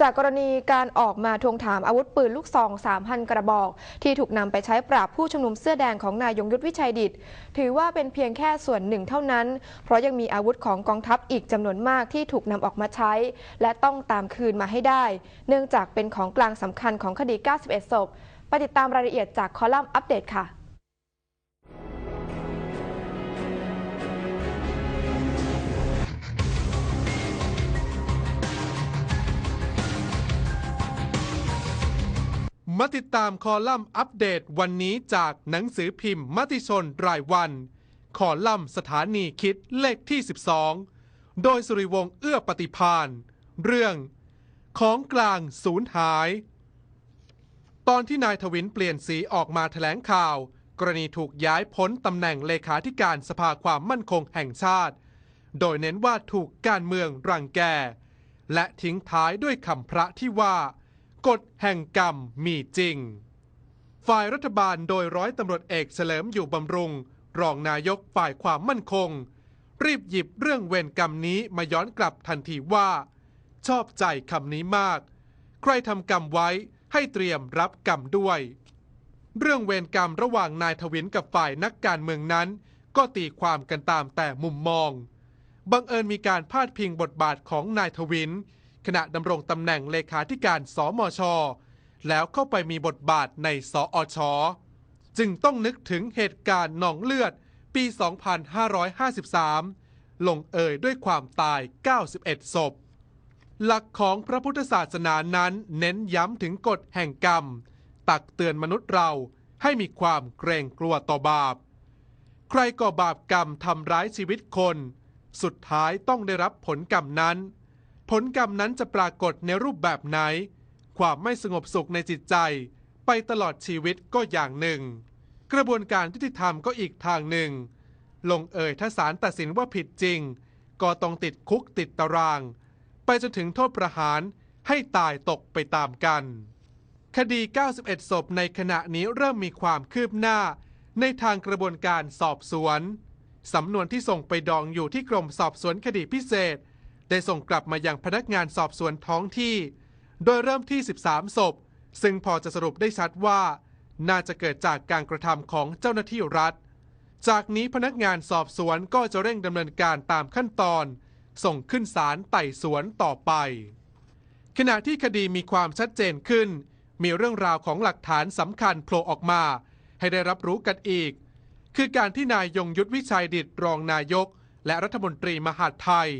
จากกรณีการออกมาทวงถามอาวุธปืนลูกซอง3,000 กระบอก ที่ถูกนำไปใช้ปราบผู้ชุมนุมเสื้อแดงของนายยงยุทธวิชัยดิต ถือว่าเป็นเพียงแค่ส่วนหนึ่งเท่านั้น เพราะยังมีอาวุธของกองทัพอีกจำนวนมากที่ถูกนำออกมาใช้ และต้องตามคืนมาให้ได้ เนื่องจากเป็นของกลางสำคัญของคดี 91 ศพไปติดตามรายละเอียดจากคอลัมน์อัปเดตค่ะ มาติดตามคอลัมน์อัปเดตวันนี้จากหนังสือพิมพ์มติชนรายวัน คอลัมน์สถานีคิดเลขที่ 12 โดยสุริวงศ์เอื้อปฏิพานเรื่อง ของกลางสูญหาย ตอนที่นายทวินเปลี่ยนสีออกมาแถลงข่าว กรณีถูกย้ายพ้นตำแหน่งเลขาธิการสภาความมั่นคงแห่งชาติ โดยเน้นว่าถูกการเมืองรังแก และทิ้งท้ายด้วยคำพระที่ว่า กฎแห่งกรรมมีจริง ฝ่ายรัฐบาลโดยร้อยตำรวจเอกเฉลิมอยู่บำรุง รองนายกฝ่ายความมั่นคง รีบหยิบเรื่องเวรกรรมนี้มาย้อนกลับทันทีว่า ชอบใจคำนี้มาก ใครทำกรรมไว้ให้เตรียมรับกรรมด้วย เรื่องเวรกรรมระหว่างนายทวินกับฝ่ายนักการเมืองนั้น ก็ตีความกันตามแต่มุมมอง บังเอิญมีการพาดพิงบทบาทของนายทวิน ขณะดำรงตำแหน่งเลขาธิการสมช แล้วเข้าไปมีบทบาทในสอช จึงต้องนึกถึงเหตุการณ์หนองเลือดปี 2553 ลงเอยด้วยความตาย 91 ศพ หลักของพระพุทธศาสนานั้นเน้นย้ำถึงกฎแห่งกรรม ตักเตือนมนุษย์เราให้มีความเกรงกลัวต่อบาป ใครก่อบาปกรรมทำร้ายชีวิตคน สุดท้ายต้องได้รับผลกรรมนั้น ผลกรรมนั้นจะปรากฏในรูปแบบไหน ความไม่สงบสุขในจิตใจ ไปตลอดชีวิตก็อย่างหนึ่ง กระบวนการยุติธรรมก็อีกทางหนึ่ง ลงเอ่ยถ้าศาลตัดสินว่าผิดจริง ก็ต้องติดคุกติดตาราง ไปจนถึงโทษประหารให้ตายตกไปตามกัน คดี 91 ศพในขณะนี้เริ่มมีความคืบหน้า ในทางกระบวนการสอบสวนสำนวนที่ส่งไปดองอยู่ที่กรมสอบสวนคดีพิเศษ ได้ส่งกลับมายังพนักงานสอบสวนท้องที่ โดยเริ่มที่ 13 ศพ ซึ่งพอจะสรุปได้ชัดว่า น่าจะเกิดจากการกระทำของเจ้าหน้าที่รัฐ จากนี้พนักงานสอบสวนก็จะเร่งดำเนินการตามขั้นตอน ส่งขึ้นศาลไต่สวนต่อไป ขณะที่คดีมีความชัดเจนขึ้น มีเรื่องราวของหลักฐานสำคัญโผล่ออกมา ให้ได้รับรู้กันอีก คือการที่นายยงยุทธวิชัยดิตรองนายก และรัฐมนตรีมหาดไทย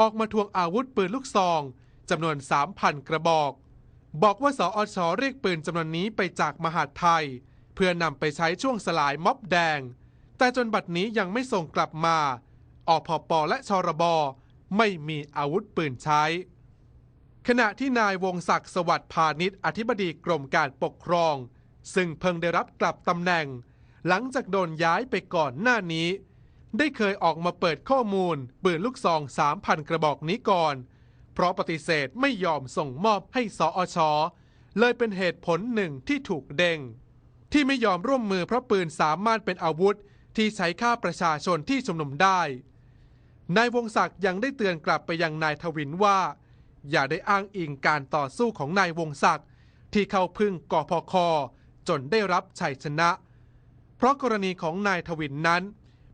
ออกมาทวงอาวุธปืนลูกซองจำนวน 3,000 กระบอก บอกว่าสออชอเรียกปืนจำนวนนี้ไปจากมหาดไทย เพื่อนำไปใช้ช่วงสลายม็อบแดง แต่จนบัดนี้ยังไม่ส่งกลับมาอพปและชรบไม่มีอาวุธปืนใช้ ขณะที่นายวงศักดิ์สวัสดิ์พาณิชย์อธิบดีกรมการปกครอง ซึ่งเพิ่งได้รับกลับตำแหน่ง หลังจากโดนย้ายไปก่อนหน้านี้ ได้เคยออกมาเปิดข้อมูลปืนลูกซอง 3,000 กระบอกนี้ก่อน เพราะปฏิเสธไม่ยอมส่งมอบให้สอชเลยเป็นเหตุผลหนึ่งที่ถูกเด้งที่ไม่ยอมร่วมมือเพราะปืนสามารถเป็นอาวุธ ที่ใช้ฆ่าประชาชนที่ชุมนุมได้นายวงศักดิ์ยังได้เตือนกลับไปยังนายทวินว่า อย่าได้อ้างอิงการต่อสู้ของนายวงศักดิ์ที่เข้าพึ่งกพคจนได้รับชัยชนะ เพราะกรณีของนายทวินนั้น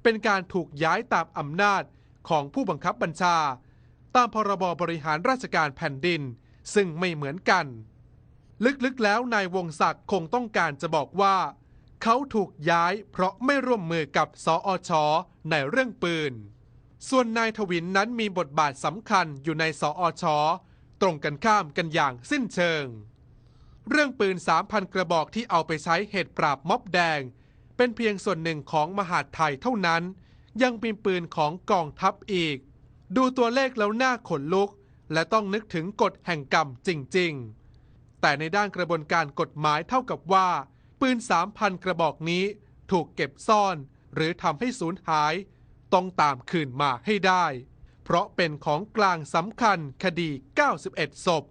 เป็นการถูกย้ายตามอำนาจของผู้บังคับบัญชา ตามพรบบริหารราชการแผ่นดิน ซึ่งไม่เหมือนกัน ลึกๆแล้วนายวงศักดิ์คงต้องการจะบอกว่า เขาถูกย้ายเพราะไม่ร่วมมือกับสอชในเรื่องปืน ส่วนนายทวินนั้นมีบทบาทสำคัญอยู่ในสอชตรงกันข้ามกันอย่างสิ้นเชิง เรื่องปืน 3,000 กระบอกที่เอาไปใช้เหตุปราบม็อบแดง เป็นเพียงส่วนหนึ่งของมหาดไทยเท่านั้น ยังมีปืนของกองทัพอีก ดูตัวเลขแล้วน่าขนลุก และต้องนึกถึงกฎแห่งกรรมจริง ๆ แต่ในด้านกระบวนการกฎหมายเท่ากับว่า ปืน 3,000 กระบอกนี้ถูกเก็บซ่อน หรือทำให้สูญหาย ต้องตามคืนมาให้ได้ เพราะเป็นของกลางสำคัญคดี 91 ศพ